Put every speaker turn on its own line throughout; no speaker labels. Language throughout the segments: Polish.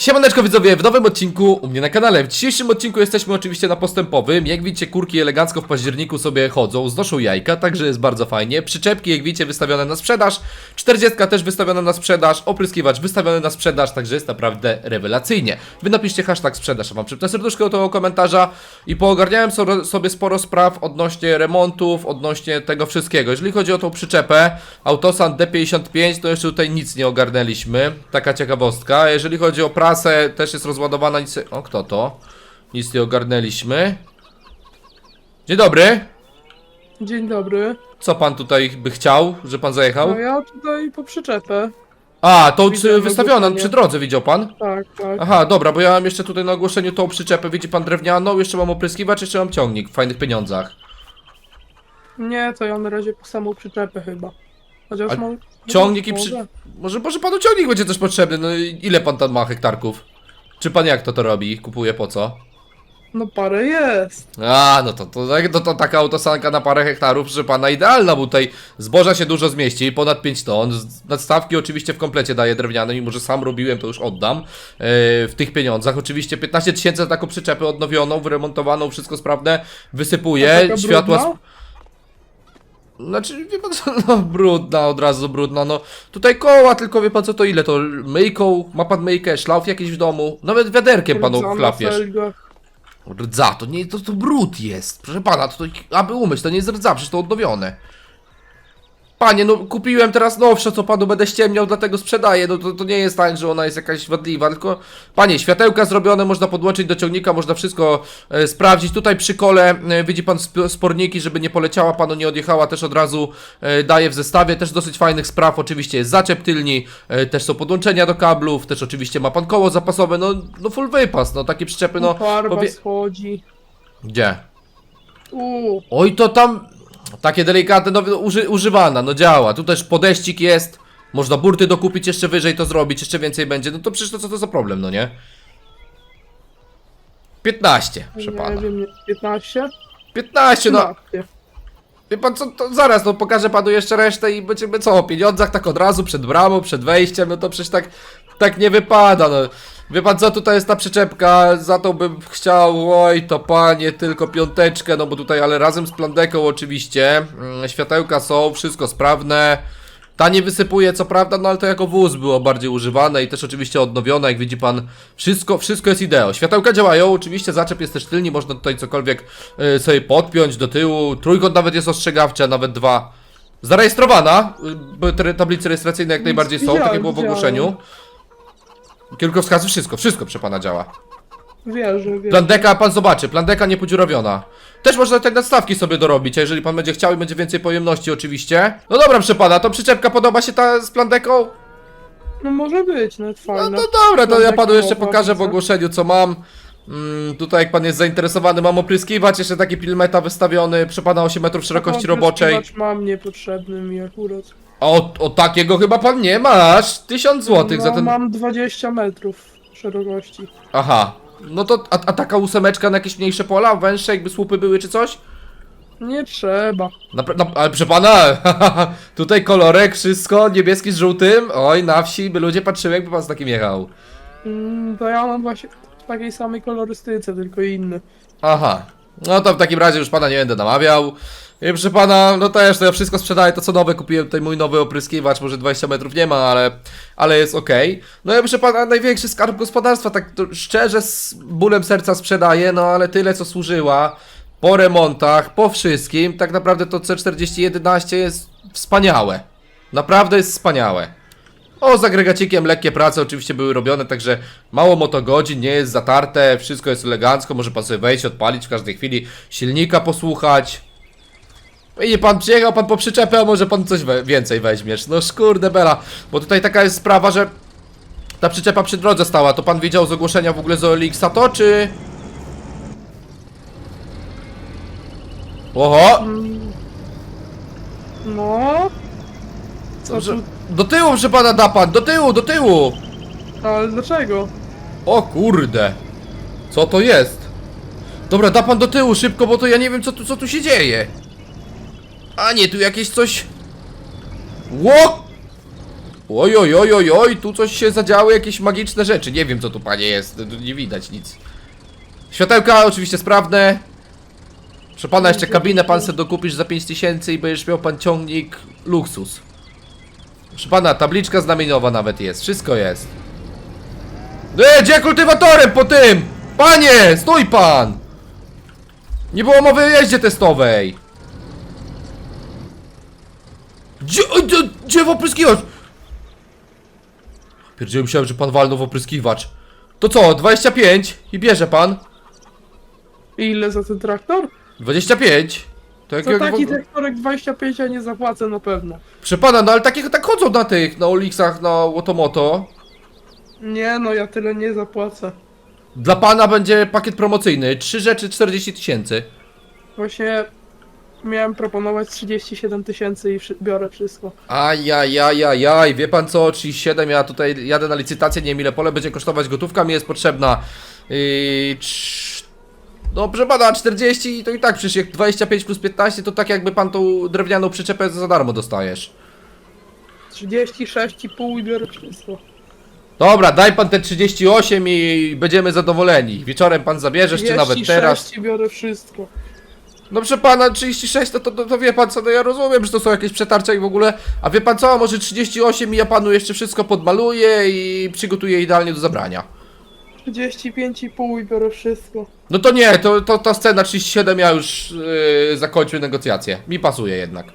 Siemaneczko widzowie, w nowym odcinku u mnie na kanale. W dzisiejszym odcinku jesteśmy oczywiście na postępowym. Jak widzicie, kurki elegancko w październiku sobie chodzą, znoszą jajka, także jest bardzo fajnie. Przyczepki, jak widzicie, wystawione na sprzedaż. 40 też wystawiona na sprzedaż. Opryskiwacz wystawiony na sprzedaż, także jest naprawdę rewelacyjnie. Wy napiszcie hashtag sprzedaż, a wam przypnę serduszko do tego komentarza. I poogarniałem so- sobie sporo spraw odnośnie remontów, odnośnie tego wszystkiego. Jeżeli chodzi o tą przyczepę, Autosan D55, to jeszcze tutaj nic nie ogarnęliśmy. Taka ciekawostka. Jeżeli chodzi o prasę, też jest rozładowana, nic... O, kto to? Nic nie ogarnęliśmy. Dzień dobry.
Dzień dobry.
Co pan tutaj by chciał, że pan zajechał?
No ja tutaj po przyczepę.
A, tą
Widzę ogłoszenie.
przy drodze, widział pan?
Tak, tak.
Aha, dobra, bo ja mam jeszcze tutaj na ogłoszeniu tą przyczepę, widzi pan drewnianą, jeszcze mam opryskiwacz, jeszcze mam ciągnik w fajnych pieniądzach.
Nie, to ja na razie po samą przyczepę chyba. Chociaż
A
mam...
Ciągnik i przy... Może, może panu ciągnik będzie też potrzebny, no i ile pan tam ma hektarków? Czy pan jak to to robi? Kupuje po co?
No parę jest.
A, no to, to, to, to taka autosanka na parę hektarów, że pana idealna, bo tutaj zboża się dużo zmieści, ponad 5 ton. Nadstawki oczywiście w komplecie daje drewniane, mimo że sam robiłem, to już oddam e, w tych pieniądzach. Oczywiście 15 tysięcy za taką przyczepę odnowioną, wyremontowaną, wszystko sprawne,
taka
światła...
brudna?
Znaczy, wie pan co, no brudna, od razu brudna, no tutaj koła, tylko wie pan co to ile to, myjką, ma pan myjkę, szlauf jakiś w domu, nawet wiaderkiem panu chlapiesz. Rdza, to nie, to, to brud jest. Proszę pana, to, to aby umyć, to nie jest rdza, przecież to odnowione. Panie, no kupiłem teraz nowsze, co panu będę ściemniał, dlatego sprzedaję. No to, to nie jest tak, że ona jest jakaś wadliwa, tylko... Panie, światełka zrobione, można podłączyć do ciągnika, można wszystko e, sprawdzić. Tutaj przy kole e, widzi pan sp sporniki, żeby nie poleciała panu, nie odjechała, też od razu e, daję w zestawie. Też dosyć fajnych spraw, oczywiście jest zaczep tylni, e, też są podłączenia do kablów, też oczywiście ma pan koło zapasowe, no, no full wypas, no takie przyczepy, no...
Farba schodzi.
Gdzie?
Uuu,
Oj, to tam takie delikatne, no uży, używana, no działa. Tu też podeścik jest. Można burty dokupić jeszcze wyżej, to zrobić, jeszcze więcej będzie. No to przecież to co to za problem, no nie? 15, proszę
nie
pana.
wiem, nie- 15?
15, no.
13.
Wie pan co, to zaraz, no pokażę panu jeszcze resztę i będziemy co, o pieniądzach tak od razu, przed bramą, przed wejściem, no to przecież tak, tak nie wypada, no. Wie pan co, tutaj jest ta przyczepka, za to bym chciał, oj to panie, tylko piąteczkę, no bo tutaj, ale razem z plandeką oczywiście, mm, światełka są, wszystko sprawne. Ta nie wysypuje, co prawda, no ale to jako wóz było bardziej używane i też oczywiście odnowione, jak widzi pan, wszystko, wszystko jest ideo. Światełka działają, oczywiście zaczep jest też tylni, można tutaj cokolwiek y, sobie podpiąć do tyłu, trójkąt nawet jest ostrzegawczy, a nawet dwa. Zarejestrowana, y, bo te tablice rejestracyjne jak najbardziej są, tak jak
Widziałem,
było w
widziałem.
ogłoszeniu. Kierunkowskazy, wszystko, wszystko przy pana działa.
Wierzę, wierzę.
Plandeka pan zobaczy, plandeka niepodziurawiona. Też można te nadstawki sobie dorobić, a jeżeli pan będzie chciał i będzie więcej pojemności oczywiście. No dobra, proszę pana, to przyczepka podoba się ta z plandeką?
No może być,
No,
fajne.
no dobra, to ja panu jeszcze pokażę w ogłoszeniu co mam. Mm, tutaj jak pan jest zainteresowany, mam opryskiwacz, jeszcze taki pilmeta wystawiony, przy pana 8 metrów szerokości
Taką
roboczej.
mam niepotrzebny mi akurat.
O, o takiego chyba pan nie masz, 1000 złotych
no,
za ten...
mam 20 metrów szerokości.
Aha, no to, a, a taka ósemeczka na jakieś mniejsze pola, węższe, jakby słupy były czy coś?
Nie trzeba.
Napra- na, ale proszę pana, tutaj kolorek, wszystko, niebieski z żółtym. Oj, na wsi by ludzie patrzyły, jakby pan z takim jechał.
Mm, to ja mam właśnie w takiej samej kolorystyce, tylko inny.
Aha, no to w takim razie już pana nie będę namawiał. I proszę pana, no też to ja wszystko sprzedaję, to co nowe kupiłem tutaj mój nowy opryskiwacz, może 20 metrów nie ma, ale, ale jest okej. No ja proszę pana, największy skarb gospodarstwa, tak szczerze z bólem serca sprzedaję, no ale tyle co służyła. Po remontach, po wszystkim, tak naprawdę to C4011 jest wspaniałe. Naprawdę jest wspaniałe. O, z agregacikiem lekkie prace oczywiście były robione, także mało motogodzin, nie jest zatarte, wszystko jest elegancko, może pan sobie wejść, odpalić w każdej chwili, silnika posłuchać. I nie pan przyjechał pan po przyczepę, a może pan coś we więcej weźmiesz. No szkurde bela, bo tutaj taka jest sprawa, że ta przyczepa przy drodze stała, to pan wiedział z ogłoszenia w ogóle z OLX-a to, czy... Oho!
No. Co tu?
Do tyłu, proszę pana, da pan, do tyłu, do tyłu!
Ale dlaczego?
O kurde! Co to jest? Dobra, da pan do tyłu szybko, bo to ja nie wiem co tu, co tu się dzieje. A nie, tu jakieś coś... Ło! Oj, oj, oj, oj, oj, tu coś się zadziały, jakieś magiczne rzeczy. Nie wiem, co tu, panie, jest. Tu nie widać nic. Światełka oczywiście sprawne. Proszę pana, jeszcze kabinę pan sobie dokupisz za 5000 i będziesz miał pan ciągnik luksus. Proszę pana, tabliczka znamieniowa nawet jest. Wszystko jest. E, gdzie kultywatorem po tym? Panie, stój pan! Nie było mowy o jeździe testowej. Gdzie, gdzie, gdzie w opryskiwacz? Pierdzielę, myślałem, że pan walnął w opryskiwacz. To co, 25 i bierze pan?
I ile za ten traktor?
25? To
Za
w
taki
ogóle-
traktorek 25 ja nie zapłacę na pewno.
Proszę pana, no ale takie tak chodzą na tych, na Olixach, na Łotomoto.
Nie no, ja tyle nie zapłacę.
Dla pana będzie pakiet promocyjny. Trzy rzeczy 40 tysięcy.
Właśnie miałem proponować 37 tysięcy i wszy- biorę wszystko.
Ajajajajaj, wie pan co, 37, ja tutaj jadę na licytację, nie wiem ile pole będzie kosztować, gotówka mi jest potrzebna. Yy, no proszę pana, 40 to i tak przecież jak 25 plus 15 to tak jakby pan tą drewnianą przyczepę za darmo dostajesz.
36,5 i biorę wszystko.
Dobra, daj pan te 38 i będziemy zadowoleni. Wieczorem pan zabierzesz, czy nawet teraz.
36 i biorę wszystko.
No proszę pana, 36 to, to, to, to wie pan co, no ja rozumiem, że to są jakieś przetarcia i w ogóle, a wie pan co, może 38 i ja panu jeszcze wszystko podmaluję i przygotuję idealnie do zabrania.
35,5 i biorę wszystko.
No to nie, to, to ta scena 37 ja już yy, zakończę negocjacje. Mi pasuje jednak.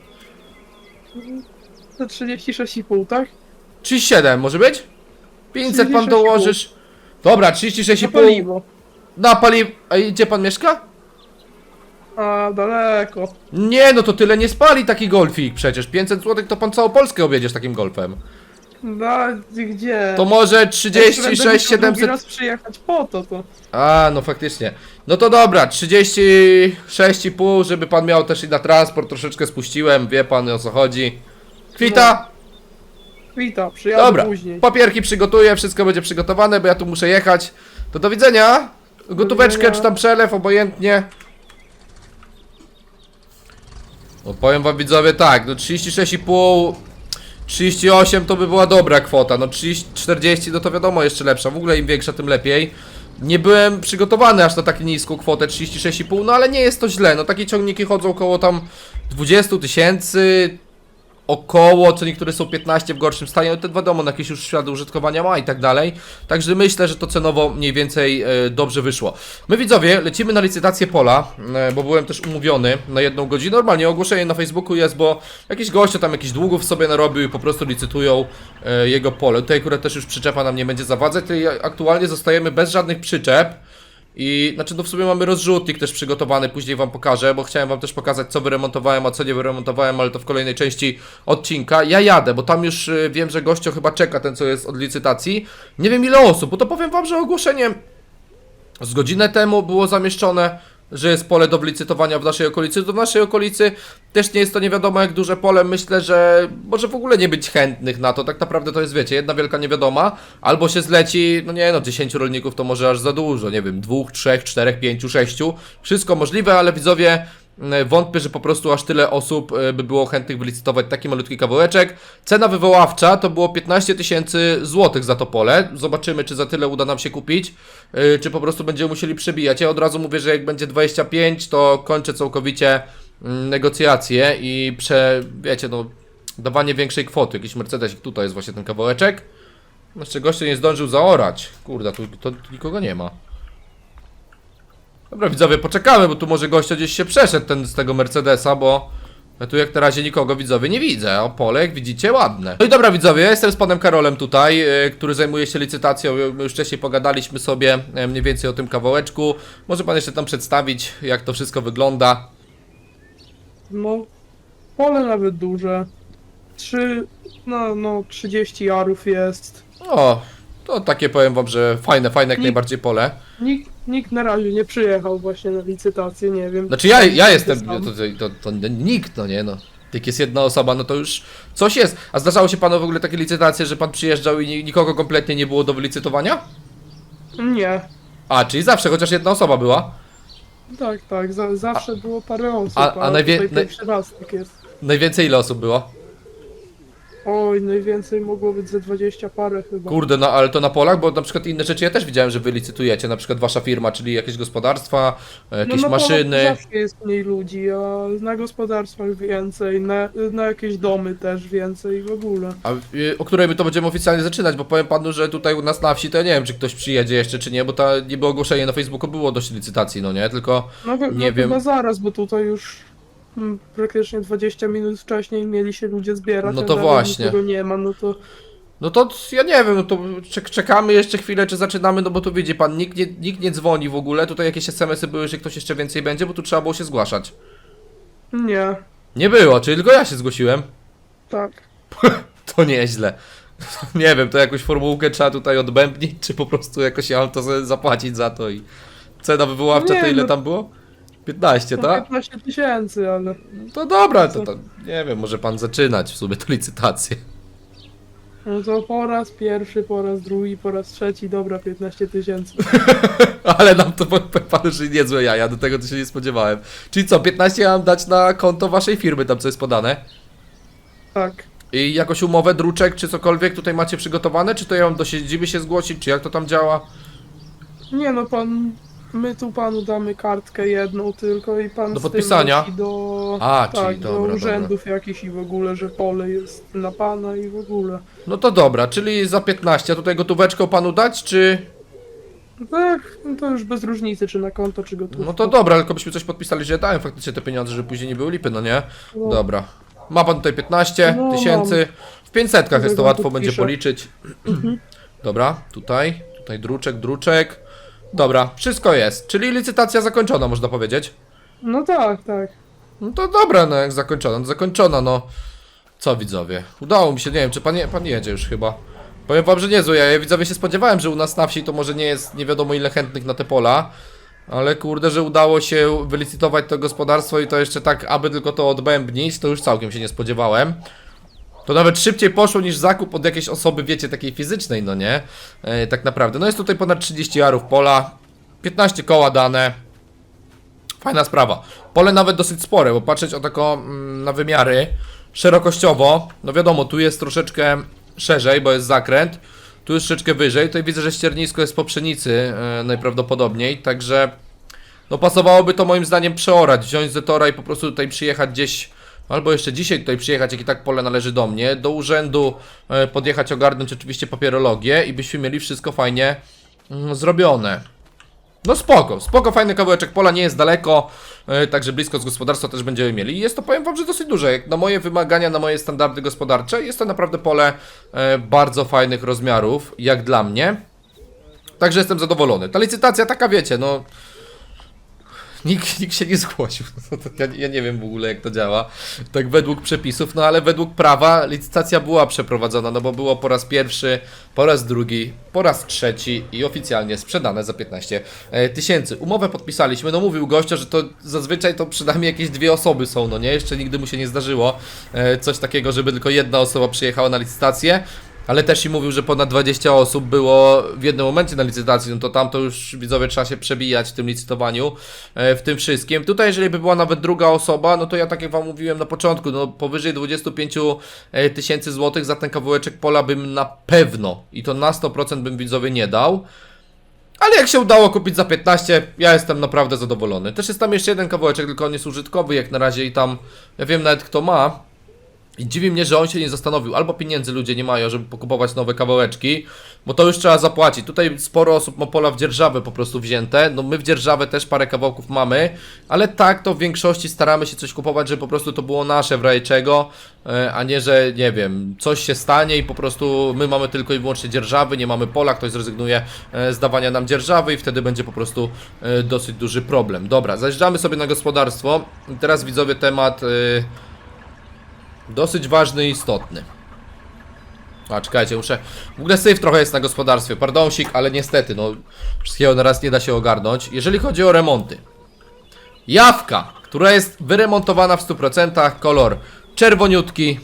Za 36,5, tak?
37 może być? 500 pan
36,5.
dołożysz. Dobra,
Na
36,5
paliwo.
na paliw. A gdzie pan mieszka?
A, daleko.
Nie, no to tyle nie spali taki golfik przecież. 500 zł to pan całą Polskę objedziesz takim golfem.
Da, gdzie?
To może
Jak się będę
36
musiał drugi
700
raz przyjechać po to, to.
A, no faktycznie. No to dobra, 36,5, żeby pan miał też i na transport, troszeczkę spuściłem, wie pan o co chodzi. Kwita?
Witam, przyjadę
Dobra,
później.
papierki przygotuję, wszystko będzie przygotowane, bo ja tu muszę jechać. To do widzenia. Gotóweczkę
widzenia.
czy tam przelew, obojętnie. No powiem wam widzowie tak, no 36,5 38 to by była dobra kwota, no 30, 40 no to wiadomo jeszcze lepsza, w ogóle im większa tym lepiej. Nie byłem przygotowany aż na tak niską kwotę 36,5, no ale nie jest to źle, no takie ciągniki chodzą około tam 20 tysięcy, około, co niektóre są 15 w gorszym stanie, no te wiadomo, na jakieś już ślady użytkowania ma i tak dalej. Także myślę, że to cenowo mniej więcej e, dobrze wyszło. My widzowie lecimy na licytację pola, e, bo byłem też umówiony na jedną godzinę. Normalnie ogłoszenie na Facebooku jest, bo jakiś goście tam jakiś długów sobie narobił i po prostu licytują e, jego pole. Tutaj akurat też już przyczepa nam nie będzie zawadzać, tutaj aktualnie zostajemy bez żadnych przyczep. I znaczy no w sumie mamy rozrzutnik też przygotowany, później wam pokażę, bo chciałem wam też pokazać co wyremontowałem, a co nie wyremontowałem, ale to w kolejnej części odcinka. Ja jadę, bo tam już y, wiem, że gościo chyba czeka ten co jest od licytacji. Nie wiem ile osób, bo to powiem wam, że ogłoszenie z godzinę temu było zamieszczone, że jest pole do wylicytowania w naszej okolicy. Do naszej okolicy też nie jest to nie wiadomo jak duże pole. Myślę, że może w ogóle nie być chętnych na to. Tak naprawdę to jest, wiecie, jedna wielka niewiadoma. Albo się zleci, no nie no, 10 rolników to może aż za dużo. Nie wiem, dwóch, trzech, czterech, pięciu, sześciu. Wszystko możliwe, ale widzowie wątpię, że po prostu aż tyle osób y, by było chętnych wylicytować taki malutki kawałeczek. Cena wywoławcza to było 15 tysięcy złotych za to pole. Zobaczymy, czy za tyle uda nam się kupić, y, czy po prostu będziemy musieli przebijać. Ja od razu mówię, że jak będzie 25, to kończę całkowicie mm, negocjacje i prze, wiecie, no, dawanie większej kwoty. Jakiś Mercedesik, tutaj jest właśnie ten kawałeczek. Jeszcze goście nie zdążył zaorać. Kurde, tu, to, tu nikogo nie ma. Dobra, widzowie, poczekamy, bo tu może gościa gdzieś się przeszedł ten z tego Mercedesa, bo ja tu jak na razie nikogo widzowie nie widzę. O pole, jak widzicie, ładne. No i dobra, widzowie, ja jestem z panem Karolem tutaj, e, który zajmuje się licytacją. My już wcześniej pogadaliśmy sobie e, mniej więcej o tym kawałeczku. Może pan jeszcze tam przedstawić, jak to wszystko wygląda.
No, pole nawet duże. Trzy, no, no, 30 jarów jest.
O, to takie powiem wam, że fajne, fajne jak
Nie-
najbardziej pole.
Nikt, nikt na razie nie przyjechał właśnie na licytację, nie wiem.
Znaczy ja, ja jestem, to, to, to, to nikt, no nie no. Jak jest jedna osoba, no to już coś jest. A zdarzało się panu w ogóle takie licytacje, że pan przyjeżdżał i ni- nikogo kompletnie nie było do wylicytowania?
Nie.
A, czyli zawsze, chociaż jedna osoba była.
Tak, tak, za, zawsze było parę osób,
a-
a,
najwie-
tutaj
naj-
pierwszy raz tak jest.
Najwięcej ile osób było?
Oj, najwięcej mogło być ze 20 parę chyba.
Kurde, no ale to na polach, bo na przykład inne rzeczy ja też widziałem, że wy licytujecie, na przykład wasza firma, czyli jakieś gospodarstwa, e, jakieś
no, na polach
maszyny.
Zawsze jest mniej ludzi, a na gospodarstwach więcej, na, na jakieś domy też więcej w ogóle.
A y, o której my to będziemy oficjalnie zaczynać, bo powiem panu, że tutaj u nas na wsi to ja nie wiem, czy ktoś przyjedzie jeszcze, czy nie, bo ta niby ogłoszenie na Facebooku było dość licytacji, no nie? Tylko
No,
Nie
no
wiem.
chyba zaraz, bo tutaj już praktycznie 20 minut wcześniej mieli się ludzie zbierać,
No to właśnie.
nikogo nie ma, no to
No to ja nie wiem, no to czek- czekamy jeszcze chwilę, czy zaczynamy, no bo tu widzi pan, nikt nie, nikt nie dzwoni w ogóle, tutaj jakieś SMS-y były, że ktoś jeszcze więcej będzie, bo tu trzeba było się zgłaszać.
nie,
Nie było, czyli tylko ja się zgłosiłem.
tak.
To nieźle. Nie wiem, to jakąś formułkę trzeba tutaj odbębnić, czy po prostu jakoś ja mam to zapłacić za to i... Cena wywoławcza
Nie,
to ile
no.
tam było? 15,
No,
tak?
15 tysięcy, ale
To dobra, to, to nie wiem, może pan zaczynać w sumie tę licytację.
no to po raz pierwszy, po raz drugi, po raz trzeci, dobra, 15 tysięcy.
Ale nam to powiem panu, że niezłe jaja, do tego to się nie spodziewałem. Czyli co, 15 ja mam dać na konto waszej firmy, tam co jest podane?
Tak.
I jakąś umowę, druczek, czy cokolwiek tutaj macie przygotowane? Czy to ja mam do siedziby się zgłosić, czy jak to tam działa?
Nie no, pan, my tu panu damy kartkę jedną tylko i pan
Do
z tym
podpisania?
leci do,
A,
tak,
czyli
do
dobra,
urzędów jakichś i w ogóle, że pole jest na pana i w ogóle.
No to dobra, czyli za 15, a tutaj gotóweczką panu dać, czy...
Tak, no to już bez różnicy, czy na konto, czy gotówką.
No to dobra, tylko byśmy coś podpisali, że dałem faktycznie te pieniądze, żeby później nie były lipy, no nie?
No.
Dobra. Ma pan tutaj 15
No,
tysięcy. W 500 jest to
Tego
łatwo będzie policzyć. Dobra, tutaj, tutaj druczek, druczek. Dobra, wszystko jest. Czyli licytacja zakończona, można powiedzieć.
No tak, tak.
No to dobra, no jak zakończona, no zakończona, no. Co widzowie? Udało mi się, nie wiem, czy pan, je, pan jedzie już chyba. Powiem wam, że niezłe, ja widzowie się spodziewałem, że u nas na wsi to może nie jest nie wiadomo ile chętnych na te pola. Ale kurde, że udało się wylicytować to gospodarstwo i to jeszcze tak, aby tylko to odbębnić, to już całkiem się nie spodziewałem. To nawet szybciej poszło niż zakup od jakiejś osoby, wiecie, takiej fizycznej, no nie? E, tak naprawdę. No jest tutaj ponad 30 jarów pola, 15 koła dane. Fajna sprawa. Pole nawet dosyć spore, bo patrzeć o tako mm, na wymiary szerokościowo, no wiadomo, tu jest troszeczkę szerzej, bo jest zakręt, tu jest troszeczkę wyżej, tutaj widzę, że ściernisko jest po pszenicy e, najprawdopodobniej, także no pasowałoby to moim zdaniem przeorać, wziąć zetora i po prostu tutaj przyjechać gdzieś, albo jeszcze dzisiaj tutaj przyjechać, jak i tak pole należy do mnie, do urzędu e, podjechać, ogarnąć oczywiście papierologię i byśmy mieli wszystko fajnie mm, zrobione. No spoko, spoko, fajny kawałeczek pola, nie jest daleko, e, także blisko z gospodarstwa też będziemy mieli. Jest to, powiem wam, że dosyć duże. Jak na moje wymagania, na moje standardy gospodarcze, jest to naprawdę pole e, bardzo fajnych rozmiarów, jak dla mnie. Także jestem zadowolony. Ta licytacja taka, wiecie, no... Nikt, nikt się nie zgłosił. No ja, ja nie wiem w ogóle jak to działa. Tak według przepisów, no ale według prawa licytacja była przeprowadzona, no bo było po raz pierwszy, po raz drugi, po raz trzeci i oficjalnie sprzedane za 15 e, tysięcy. Umowę podpisaliśmy, no mówił gościa, że to zazwyczaj to przynajmniej jakieś dwie osoby są, no nie? Jeszcze nigdy mu się nie zdarzyło e, coś takiego, żeby tylko jedna osoba przyjechała na licytację. Ale też i mówił, że ponad 20 osób było w jednym momencie na licytacji, no to tam to już widzowie trzeba się przebijać w tym licytowaniu, e, w tym wszystkim. Tutaj jeżeli by była nawet druga osoba, no to ja tak jak wam mówiłem na początku, no powyżej 25 e, tysięcy złotych za ten kawałeczek pola bym na pewno i to na 100% bym widzowie nie dał. Ale jak się udało kupić za 15, ja jestem naprawdę zadowolony. Też jest tam jeszcze jeden kawałeczek, tylko on jest użytkowy jak na razie i tam, ja wiem nawet kto ma, i dziwi mnie, że on się nie zastanowił. Albo pieniędzy ludzie nie mają, żeby pokupować nowe kawałeczki, bo to już trzeba zapłacić. Tutaj sporo osób ma pola w dzierżawę po prostu wzięte. No my w dzierżawę też parę kawałków mamy, ale tak to w większości staramy się coś kupować, żeby po prostu to było nasze w razie czego, e, a nie, że nie wiem, coś się stanie i po prostu my mamy tylko i wyłącznie dzierżawy, nie mamy pola, ktoś zrezygnuje e, z dawania nam dzierżawy i wtedy będzie po prostu e, dosyć duży problem. Dobra, zajeżdżamy sobie na gospodarstwo. Teraz widzowie temat... e, Dosyć ważny i istotny. A, czekajcie, muszę... W ogóle syf trochę jest na gospodarstwie, pardonsik, ale niestety, no... Wszystkiego na raz nie da się ogarnąć. Jeżeli chodzi o remonty. Jawka, która jest wyremontowana w 100%, kolor czerwoniutki.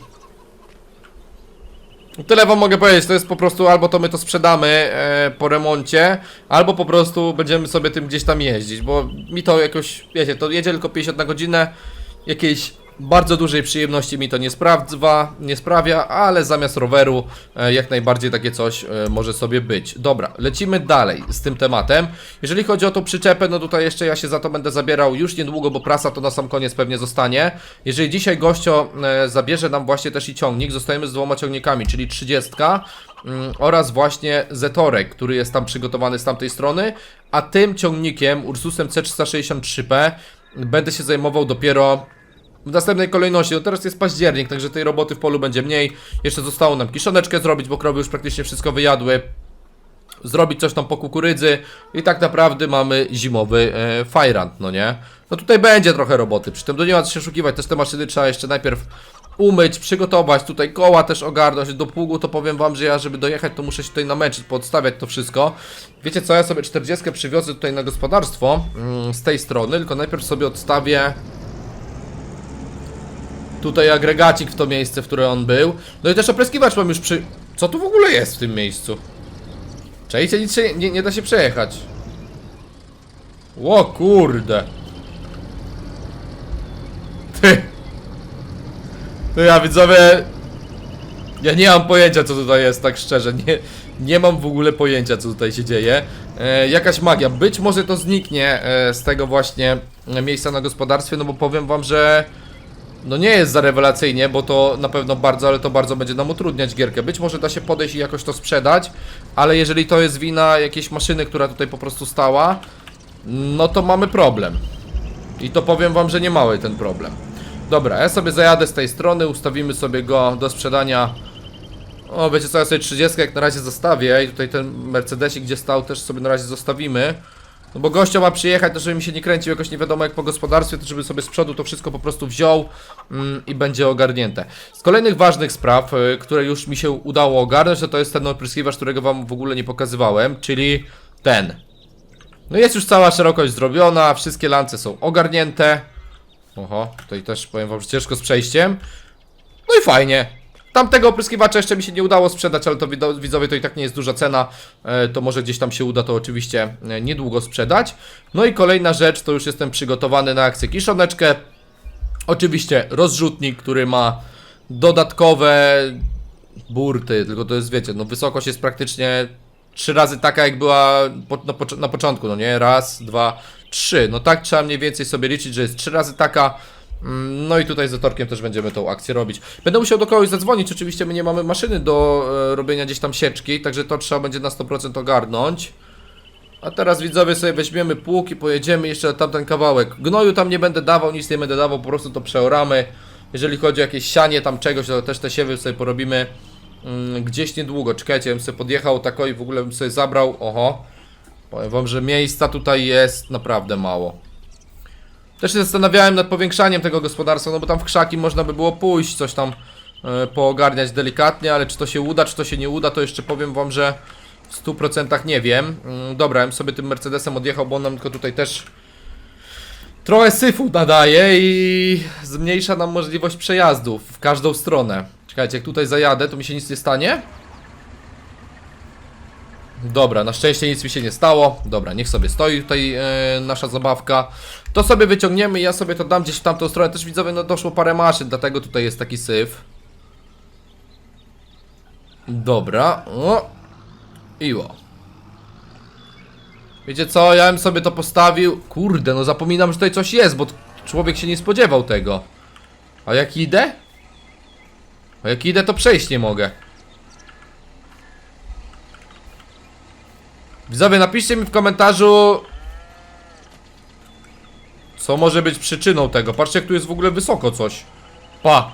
Tyle wam mogę powiedzieć, to jest po prostu albo to my to sprzedamy e, po remoncie, albo po prostu będziemy sobie tym gdzieś tam jeździć, bo mi to jakoś, wiecie, to jedzie tylko 50 na godzinę, jakieś Bardzo dużej przyjemności mi to nie sprawdza, nie sprawia, ale zamiast roweru e, jak najbardziej takie coś e, może sobie być. Dobra, lecimy dalej z tym tematem. Jeżeli chodzi o tą przyczepę, no tutaj jeszcze ja się za to będę zabierał już niedługo, bo prasa to na sam koniec pewnie zostanie. Jeżeli dzisiaj gościo e, zabierze nam właśnie też i ciągnik, zostajemy z dwoma ciągnikami, czyli 30 mm, oraz właśnie Zetorek, który jest tam przygotowany z tamtej strony, a tym ciągnikiem, Ursusem C363P, będę się zajmował dopiero w następnej kolejności. No teraz jest październik, także tej roboty w polu będzie mniej. Jeszcze zostało nam kiszoneczkę zrobić, bo krowy już praktycznie wszystko wyjadły. Zrobić coś tam po kukurydzy i tak naprawdę mamy zimowy e, no nie? No tutaj będzie trochę roboty, przy tym do nie ma co się szukiwać, też te maszyny trzeba jeszcze najpierw umyć, przygotować, tutaj koła też ogarnąć, do pługu to powiem wam, że ja żeby dojechać to muszę się tutaj namęczyć, podstawiać to wszystko. Wiecie co, ja sobie 40 przywiozę tutaj na gospodarstwo mm, z tej strony, tylko najpierw sobie odstawię tutaj agregacik w to miejsce, w które on był. No i też opryskiwacz mam już przy... Co tu w ogóle jest w tym miejscu? Czajcie, nic się nie, nie da się przejechać. Ło kurde. Ty. To ja widzowie... Ja nie mam pojęcia co tutaj jest, tak szczerze. Nie, nie mam w ogóle pojęcia co tutaj się dzieje. E, jakaś magia. Być może to zniknie e, z tego właśnie e, miejsca na gospodarstwie, no bo powiem wam, że... No nie jest za rewelacyjnie, bo to na pewno bardzo, ale to bardzo będzie nam utrudniać gierkę. Być może da się podejść i jakoś to sprzedać, ale jeżeli to jest wina jakiejś maszyny, która tutaj po prostu stała, no to mamy problem. I to powiem wam, że nie mały ten problem. Dobra, ja sobie zajadę z tej strony, ustawimy sobie go do sprzedania. O, wiecie co, ja sobie 30 jak na razie zostawię i tutaj ten Mercedesik, gdzie stał, też sobie na razie zostawimy. No bo gościa ma przyjechać, to żeby mi się nie kręcił jakoś nie wiadomo jak po gospodarstwie, to żeby sobie z przodu to wszystko po prostu wziął mm, i będzie ogarnięte. Z kolejnych ważnych spraw, y, które już mi się udało ogarnąć, to to jest ten opryskiwacz, którego wam w ogóle nie pokazywałem, czyli ten. No jest już cała szerokość zrobiona, wszystkie lance są ogarnięte. Oho, tutaj też powiem wam, że ciężko z przejściem. No i fajnie. Tamtego opryskiwacza jeszcze mi się nie udało sprzedać, ale to widzowie to i tak nie jest duża cena. E, to może gdzieś tam się uda to oczywiście e, niedługo sprzedać. No i kolejna rzecz, to już jestem przygotowany na akcję kiszoneczkę. Oczywiście rozrzutnik, który ma dodatkowe burty, tylko to jest wiecie, no wysokość jest praktycznie trzy razy taka jak była na, na początku, no nie? Raz, dwa, trzy. No tak trzeba mniej więcej sobie liczyć, że jest trzy razy taka. Mm, No i tutaj z Etorkiem też będziemy tą akcję robić. Będę musiał do kogoś zadzwonić, oczywiście my nie mamy maszyny do e, robienia gdzieś tam sieczki, także to trzeba będzie na 100% ogarnąć. A teraz widzowie sobie weźmiemy pług i pojedziemy jeszcze tamten kawałek. Gnoju tam nie będę dawał, nic nie będę dawał, po prostu to przeoramy. Jeżeli chodzi o jakieś sianie tam czegoś, to też te siewy sobie porobimy mm, gdzieś niedługo. Czekajcie, bym sobie podjechał tako i w ogóle bym sobie zabrał. Oho. Powiem wam, że miejsca tutaj jest naprawdę mało. Też się zastanawiałem nad powiększaniem tego gospodarstwa, no bo tam w krzaki można by było pójść, coś tam e, poogarniać delikatnie, ale czy to się uda, czy to się nie uda, to jeszcze powiem wam, że w 100% nie wiem. Mm, Dobra, ja sobie tym Mercedesem odjechał, bo on nam tylko tutaj też trochę syfu nadaje i zmniejsza nam możliwość przejazdów w każdą stronę. Czekajcie, jak tutaj zajadę, to mi się nic nie stanie? Dobra, na szczęście nic mi się nie stało. Dobra, niech sobie stoi tutaj e, nasza zabawka. To sobie wyciągniemy, ja sobie to dam gdzieś w tamtą stronę. Też widzowie, no doszło parę maszyn, dlatego tutaj jest taki syf. Dobra, o. Iło. Wiecie co, ja bym sobie to postawił. Kurde, no zapominam, że tutaj coś jest, bo człowiek się nie spodziewał tego. A jak idę? A jak idę, to przejść nie mogę. Widzowie, napiszcie mi w komentarzu Co może być przyczyną tego. Patrzcie jak tu jest w ogóle wysoko coś. Pa.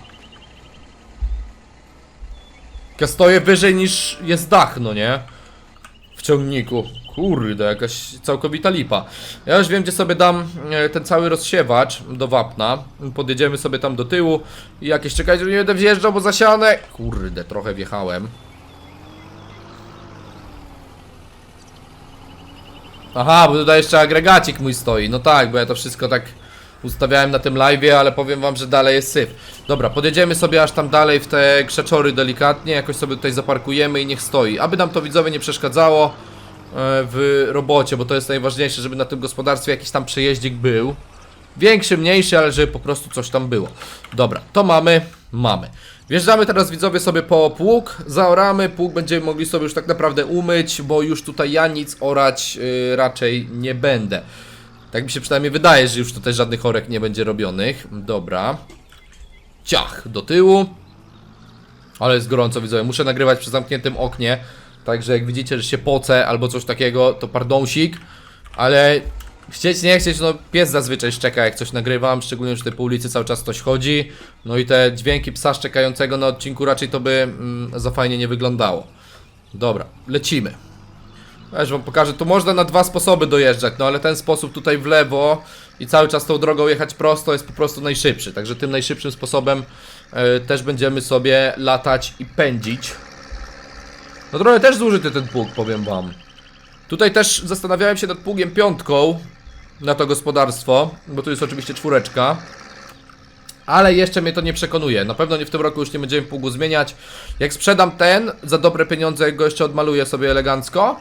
Ja stoję wyżej niż jest dach, no nie? W ciągniku. Kurde, jakaś całkowita lipa. Ja już wiem gdzie sobie dam e, ten cały rozsiewacz do wapna. Podjedziemy sobie tam do tyłu. I jakieś, czekajcie, nie będę wjeżdżał, bo zasiane. Kurde, trochę wjechałem Aha, bo tutaj jeszcze agregacik mój stoi. No tak, bo ja to wszystko tak ustawiałem na tym live'ie, ale powiem wam, że dalej jest syf. Dobra, podjedziemy sobie aż tam dalej w te krzeczory delikatnie, jakoś sobie tutaj zaparkujemy i niech stoi. Aby nam to widzowie nie przeszkadzało e, w robocie, bo to jest najważniejsze, żeby na tym gospodarstwie jakiś tam przejeździk był. Większy, mniejszy, ale żeby po prostu coś tam było. Dobra, to mamy, mamy. Wjeżdżamy teraz widzowie sobie po pług, zaoramy, pług będziemy mogli sobie już tak naprawdę umyć, bo już tutaj ja nic orać yy, raczej nie będę. Tak mi się przynajmniej wydaje, że już tutaj żadnych orek nie będzie robionych. Dobra. Ciach, do tyłu. Ale jest gorąco, widzowie. Muszę nagrywać przy zamkniętym oknie. Także jak widzicie, że się poce albo coś takiego, to pardonsik. Ale chcieć, nie chcieć, no pies zazwyczaj szczeka jak coś nagrywam. Szczególnie, że tutaj po ulicy cały czas ktoś chodzi. No i te dźwięki psa szczekającego na odcinku raczej to by mm, za fajnie nie wyglądało. Dobra, lecimy. Też wam pokażę, tu można na dwa sposoby dojeżdżać, no ale ten sposób tutaj w lewo i cały czas tą drogą jechać prosto jest po prostu najszybszy. Także tym najszybszym sposobem e, też będziemy sobie latać i pędzić. No trochę też zużyty ten pług, powiem wam. Tutaj też zastanawiałem się nad pługiem piątką na to gospodarstwo, bo tu jest oczywiście czwóreczka. Ale jeszcze mnie to nie przekonuje. Na pewno w tym roku już nie będziemy pługu zmieniać. Jak sprzedam ten za dobre pieniądze, jak go jeszcze odmaluję sobie elegancko,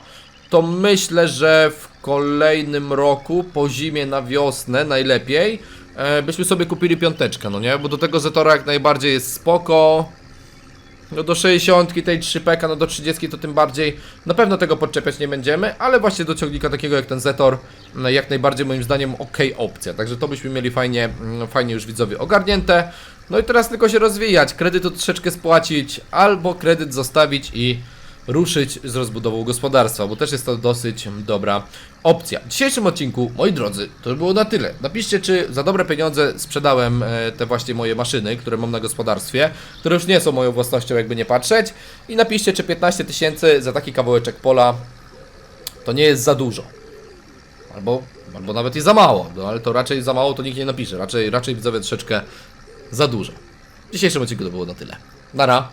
to myślę, że w kolejnym roku, po zimie na wiosnę najlepiej, e, byśmy sobie kupili piąteczkę, no nie? Bo do tego Zetora jak najbardziej jest spoko. No do 60 tej 3 peka, no do 30 to tym bardziej na pewno tego podczepiać nie będziemy, ale właśnie do ciągnika takiego jak ten Zetor no jak najbardziej moim zdaniem ok opcja, także to byśmy mieli fajnie, mm, fajnie już widzowie ogarnięte. No i teraz tylko się rozwijać, kredytu troszeczkę spłacić, albo kredyt zostawić i ruszyć z rozbudową gospodarstwa, bo też jest to dosyć dobra opcja. W dzisiejszym odcinku, moi drodzy, to było na tyle. Napiszcie, czy za dobre pieniądze sprzedałem e, te właśnie moje maszyny, które mam na gospodarstwie, które już nie są moją własnością, jakby nie patrzeć. I napiszcie, czy 15 tysięcy za taki kawałeczek pola to nie jest za dużo. Albo, albo nawet i za mało, no ale to raczej za mało to nikt nie napisze. Raczej, raczej widzowie troszeczkę za dużo. W dzisiejszym odcinku to było na tyle. Nara.